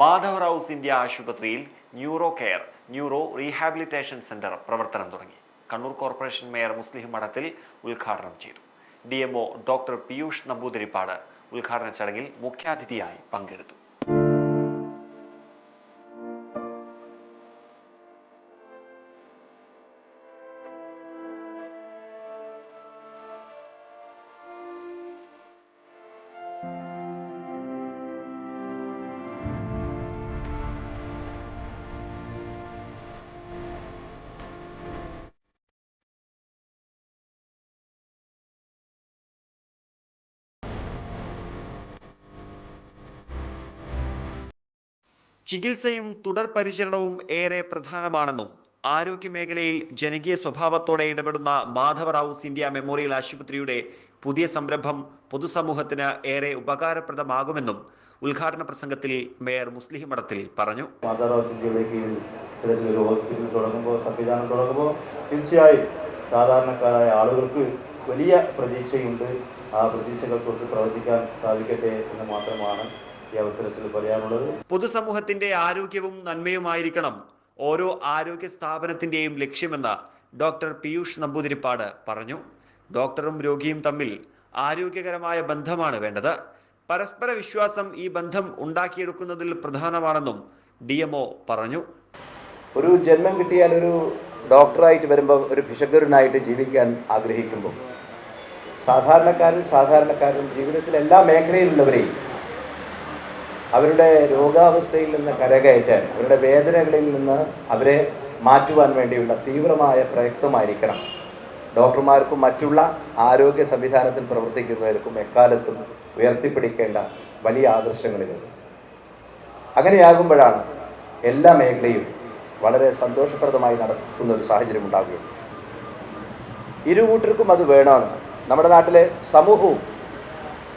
മാധവറാവുസ് India ആശുപത്രിയിൽ neuro care neuro rehabilitation centre പ്രവർത്തനം തുടങ്ങി. കണ്ണൂർ കോർപ്പറേഷൻ മേയർ മുസ്ലിം മഠത്തിൽ ഉദ്ഘാടനം ചെയ്തു. ഡി ഡോക്ടർ പീയൂഷ് നമ്പൂതിരിപ്പാട് ഉദ്ഘാടന ചടങ്ങിൽ മുഖ്യാതിഥിയായി പങ്കെടുത്തു. ചികിത്സയും തുടർ പരിചരണവും ഏറെ പ്രധാനമാണെന്നും ആരോഗ്യ മേഖലയിൽ ജനകീയ സ്വഭാവത്തോടെ ഇടപെടുന്ന മാധവറാവുസ് ഇന്ത്യ മെമ്മോറിയൽ ആശുപത്രിയുടെ പുതിയ സംരംഭം പൊതുസമൂഹത്തിന് ഏറെ ഉപകാരപ്രദമാകുമെന്നും ഉദ്ഘാടന പ്രസംഗത്തിൽ മേയർ മുസ്ലിം മഠത്തിൽ പറഞ്ഞു. മാധവറാവു ഇന്ത്യയുടെ കീഴിൽ ഇത്തരത്തിലൊരു ഹോസ്പിറ്റൽ തുടങ്ങുമ്പോൾ സംവിധാനം തുടങ്ങുമ്പോൾ തീർച്ചയായും സാധാരണക്കാരായ ആളുകൾക്ക് വലിയ പ്രതീക്ഷയുണ്ട്. ആ പ്രതീക്ഷകൾക്കൊത്ത് പ്രവർത്തിക്കാൻ സാധിക്കട്ടെ എന്ന് മാത്രമാണ് ഈ അവസരത്തിൽ പറയാനുള്ളത്. പൊതുസമൂഹത്തിന്റെ ആരോഗ്യവും നന്മയുമായിരിക്കണം ഓരോ ആരോഗ്യ സ്ഥാപനത്തിന്റെയും ലക്ഷ്യമെന്ന് ഡോക്ടർ പീയൂഷ് നമ്പൂതിരിപ്പാട് പറഞ്ഞു. ഡോക്ടറും രോഗിയും തമ്മിൽ ആരോഗ്യകരമായ ബന്ധമാണ് വേണ്ടത്. പരസ്പര വിശ്വാസം ഈ ബന്ധം ഉണ്ടാക്കിയെടുക്കുന്നതിൽ പ്രധാനമാണെന്നും ഡി പറഞ്ഞു. ഒരു ജന്മം കിട്ടിയാൽ ഒരു ഡോക്ടറായിട്ട് വരുമ്പോൾ ഒരു ഭിഷഗരനായിട്ട് ജീവിക്കാൻ ആഗ്രഹിക്കുമ്പോൾ സാധാരണക്കാരും സാധാരണക്കാരും ജീവിതത്തിൽ എല്ലാ മേഖലയിലുള്ളവരെയും അവരുടെ രോഗാവസ്ഥയിൽ നിന്ന് കരകയറ്റാൻ അവരുടെ വേദനകളിൽ നിന്ന് അവരെ മാറ്റുവാൻ വേണ്ടിയുള്ള തീവ്രമായ പ്രയത്നമായിരിക്കണം. ഡോക്ടർമാർക്കും മറ്റുള്ള ആരോഗ്യ സംവിധാനത്തിൽ പ്രവർത്തിക്കുന്നവർക്കും എക്കാലത്തും ഉയർത്തിപ്പിടിക്കേണ്ട വലിയ ആദർശങ്ങളിലും അങ്ങനെയാകുമ്പോഴാണ് എല്ലാ മേഖലയും വളരെ സന്തോഷപ്രദമായി നടക്കുന്ന ഒരു സാഹചര്യം ഉണ്ടാകുക ഇരു കൂട്ടർക്കും അത് വേണമെന്ന് നമ്മുടെ നാട്ടിലെ സമൂഹവും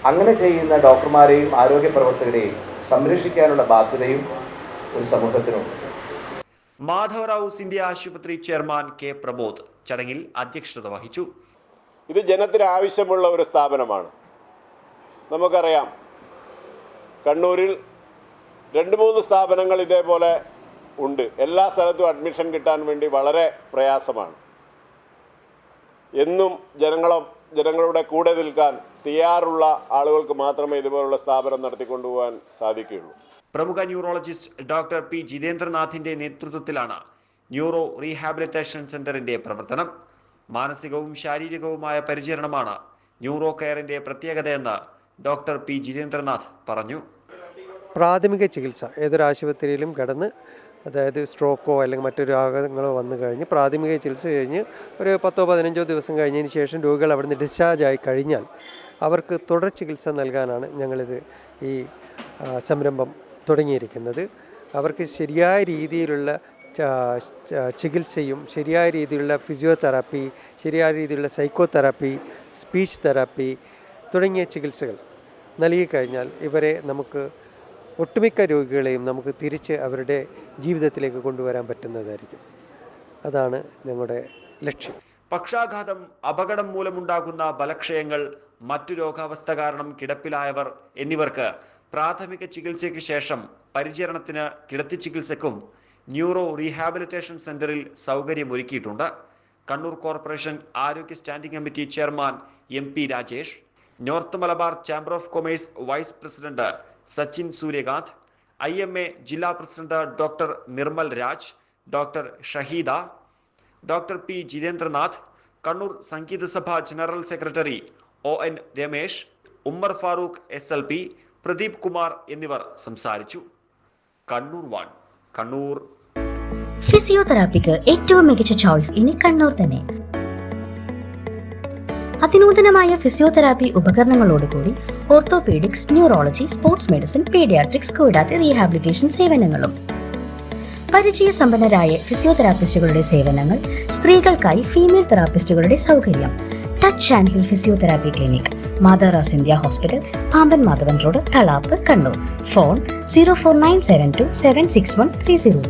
അങ്ങനെ ചെയ്യുന്ന ഡോക്ടർമാരെയും ആരോഗ്യ പ്രവർത്തകരെയും സംരക്ഷിക്കാനുള്ള ബാധ്യതയും ഒരു സമൂഹത്തിനുണ്ട്. മാധവറാവു സിന്ധ്യ ആശുപത്രി ചെയർമാൻ കെ പ്രബോധ് ചടങ്ങിൽ അധ്യക്ഷത വഹിച്ചു. ഇത് ജനത്തിന് ആവശ്യമുള്ള ഒരു സ്ഥാപനമാണ്. നമുക്കറിയാം കണ്ണൂരിൽ രണ്ട് മൂന്ന് സ്ഥാപനങ്ങൾ ഇതേപോലെ ഉണ്ട്. എല്ലാ സ്ഥലത്തും അഡ്മിഷൻ കിട്ടാൻ വേണ്ടി വളരെ പ്രയാസമാണ്. എന്നും ജനങ്ങളോ ജനങ്ങളുടെ കൂടെ നിൽക്കാൻ തയ്യാറുള്ള ആളുകൾക്ക് മാത്രമേ ഇതുപോലുള്ള സ്ഥാപനം നടത്തിക്കൊണ്ടുപോകാൻ സാധിക്കുകയുള്ളൂ. പ്രമുഖ ന്യൂറോളജിസ്റ്റ് ഡോക്ടർ പി ജിതേന്ദ്രനാഥിന്റെ നേതൃത്വത്തിലാണ് ന്യൂറോ റീഹാബിലിറ്റേഷൻ സെന്ററിന്റെ പ്രവർത്തനം. മാനസികവും ശാരീരികവുമായ പരിചരണമാണ് ന്യൂറോ കെയറിന്റെ പ്രത്യേകതയെന്ന് ഡോക്ടർ പി ജിതേന്ദ്രനാഥ് പറഞ്ഞു. പ്രാഥമിക ചികിത്സ ഏതൊരു ആശുപത്രിയിലും കിടന്ന് അതായത് സ്ട്രോക്കോ അല്ലെങ്കിൽ മറ്റു രോഗങ്ങളോ വന്നു കഴിഞ്ഞ് പ്രാഥമിക ചികിത്സ കഴിഞ്ഞ് ഒരു പത്തോ പതിനഞ്ചോ ദിവസം കഴിഞ്ഞതിന് ശേഷം രോഗികൾ അവിടുന്ന് ഡിസ്ചാർജ് ആയി കഴിഞ്ഞാൽ അവർക്ക് തുടർ ചികിത്സ നൽകാനാണ് ഞങ്ങളിത് ഈ സംരംഭം തുടങ്ങിയിരിക്കുന്നത്. അവർക്ക് ശരിയായ രീതിയിലുള്ള ചികിത്സയും ശരിയായ രീതിയിലുള്ള ഫിസിയോതെറാപ്പി ശരിയായ രീതിയിലുള്ള സൈക്കോതെറാപ്പി സ്പീച്ച് തെറാപ്പി തുടങ്ങിയ ചികിത്സകൾ നൽകിക്കഴിഞ്ഞാൽ ഇവരെ നമുക്ക് ഒട്ടുമിക്ക രോഗികളെയും നമുക്ക് തിരിച്ച് അവരുടെ ജീവിതത്തിലേക്ക് കൊണ്ടുവരാൻ പറ്റുന്നതായിരിക്കും. അതാണ് ഞങ്ങളുടെ ലക്ഷ്യം. പക്ഷാഘാതം അപകടം മൂലമുണ്ടാകുന്ന ബലക്ഷയങ്ങൾ മറ്റു രോഗാവസ്ഥ കാരണം കിടപ്പിലായവർ എന്നിവർക്ക് പ്രാഥമിക ചികിത്സയ്ക്ക് ശേഷം പരിചരണത്തിന് കിടത്തി ചികിത്സയ്ക്കും ന്യൂറോ റീഹാബിലിറ്റേഷൻ സെന്ററിൽ സൗകര്യമൊരുക്കിയിട്ടുണ്ട് കണ്ണൂർ കോർപ്പറേഷൻ ആരോഗ്യ standing committee chairman M P Rajesh north Malabar chamber of commerce vice president Sachin Suryakant I M A ജില്ലാ president doctor Nirmal Raj doctor Shaheeda doctor P Jitendranath Kannur Sangeetha Sabha general secretary O N Ramesh Ummer Farooq S L P Pradeep Kumar എന്നിവർ സംസാരിച്ചു. Kannur one Kannur. ഫിസിയോതെറാപ്പിക്ക് ഏറ്റവും മികച്ച choice ഇനി കണ്ണൂർ തന്നെ. അതിനൂതനമായ physiotherapy ഉപകരണങ്ങളോടുകൂടി orthopaedics neurology sports medicine paediatrics കൂടാതെ rehabilitation സേവനങ്ങളും. പരിചയസമ്പന്നരായ ഫിസിയോതെറാപ്പിസ്റ്റുകളുടെ സേവനങ്ങൾ സ്ത്രീകൾക്കായി ഫീമെയിൽ തെറാപ്പിസ്റ്റുകളുടെ സൗകര്യം. Touch and heal physiotherapy clinic മാതാറാസ് India hospital Pamban Madhavan road Thalap Kannur phone zero four nine seven two seven six one three zero